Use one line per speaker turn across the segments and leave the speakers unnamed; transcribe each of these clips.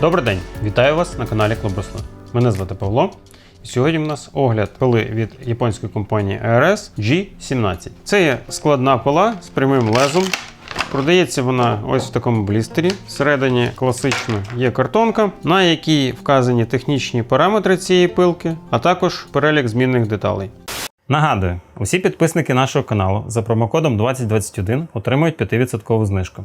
Добрий день, вітаю вас на каналі Клуб Рослин. Мене звати Павло. Сьогодні в нас огляд пили від японської компанії ARS G17. Це є складна пила з прямим лезом. Продається вона ось в такому блістері. Всередині класично є картонка, на якій вказані технічні параметри цієї пилки, а також перелік змінних деталей. Нагадую, усі підписники нашого каналу за промокодом 2021 отримують 5% знижку.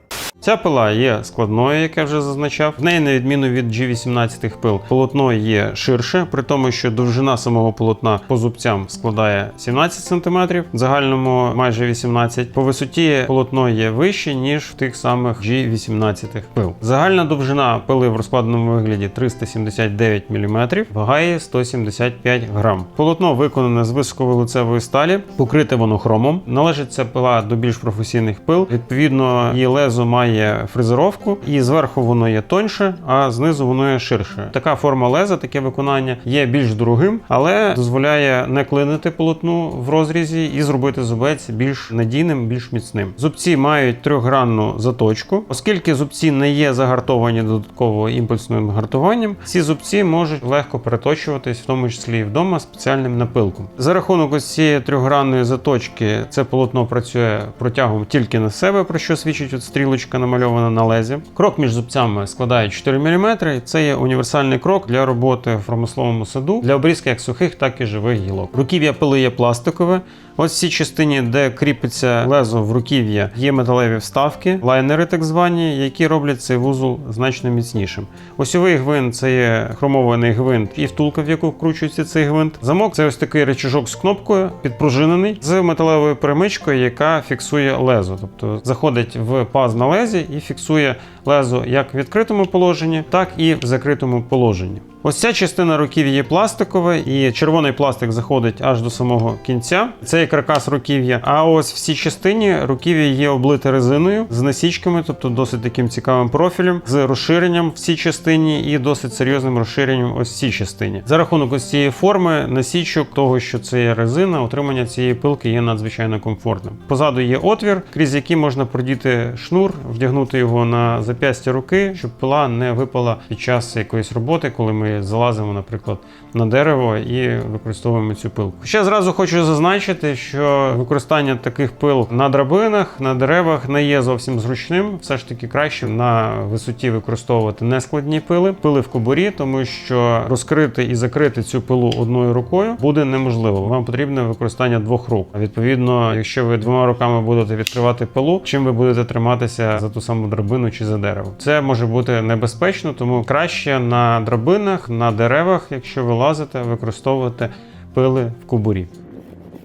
Ця пила є складною, як я вже зазначав. В неї, на відміну від G18 пил, полотно є ширше, при тому, що довжина самого полотна по зубцям складає 17 см, в загальному майже 18 По висоті полотно є вище, ніж в тих самих G18 пил. Загальна довжина пили в розкладеному вигляді 379 мм, вага її 175 грам. Полотно виконане з високовилицевої сталі, покрите воно хромом. Належить ця пила до більш професійних пил. Відповідно, її лезо має фрезеровку, і зверху воно є тоньше, а знизу воно є ширше. Така форма леза, таке виконання є більш дорогим, але дозволяє не клинити полотну в розрізі і зробити зубець більш надійним, більш міцним. Зубці мають трьохгранну заточку, оскільки зубці не є загартовані додатково імпульсним гартуванням. Ці зубці можуть легко переточуватись, в тому числі і вдома спеціальним напилком. За рахунок ось цієї трьохгранної заточки, це полотно працює протягом тільки на себе, про що свідчить от стрілочка намальована на лезі. Крок між зубцями складає 4 мм. Це є універсальний крок для роботи в промисловому саду для обрізки як сухих, так і живих гілок. Руків'я пили є пластикове. Ось в цій частині, де кріпиться лезо в руків'я, є металеві вставки, лайнери так звані, які роблять цей вузол значно міцнішим. Осьовий гвинт це є хромований гвинт і втулка, в яку вкручується цей гвинт. Замок це ось такий речажок з кнопкою, підпружинений з металевою перемичкою, яка фіксує лезо. Тобто заходить в паз на лезі і фіксує лезо як в відкритому положенні, так і в закритому положенні. Ось ця частина руків'я є пластикова, і червоний пластик заходить аж до самого кінця. Це є каркас руків'я. А ось в цій частині руків'я є облите резиною з насічками, тобто досить таким цікавим профілем, з розширенням в цій частині і досить серйозним розширенням ось цій частині. За рахунок ось цієї форми, насічок, того, що це є резина, отримання цієї пилки є надзвичайно комфортним. Позаду є отвір, крізь який можна продіти шнур, вдягнути його на зап'ястя руки, щоб пила не випала під час якоїсь роботи, коли ми залазимо, наприклад, на дерево і використовуємо цю пилку. Ще зразу хочу зазначити, що використання таких пил на драбинах, на деревах не є зовсім зручним. Все ж таки краще на висоті використовувати нескладні пили, пили в кобурі, тому що розкрити і закрити цю пилу одною рукою буде неможливо. Вам потрібне використання двох рук. Відповідно, якщо ви двома руками будете відкривати пилу, чим ви будете триматися за ту саму драбину чи за дерево. Це може бути небезпечно, тому краще на драбинах, на деревах, якщо ви лазите, використовувати пили в кобурі.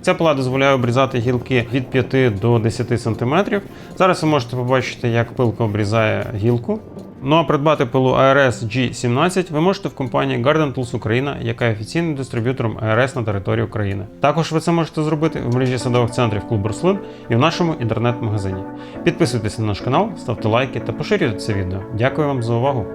Ця пила дозволяє обрізати гілки від 5 до 10 см. Зараз ви можете побачити, як пилка обрізає гілку. Ну а придбати пилу ARS G17 ви можете в компанії Garden Tools Україна, яка є офіційним дистриб'ютором ARS на території України. Також ви це можете зробити в мережі садових центрів Клуб Рослин і в нашому інтернет-магазині. Підписуйтесь на наш канал, ставте лайки та поширюйте це відео. Дякую вам за увагу!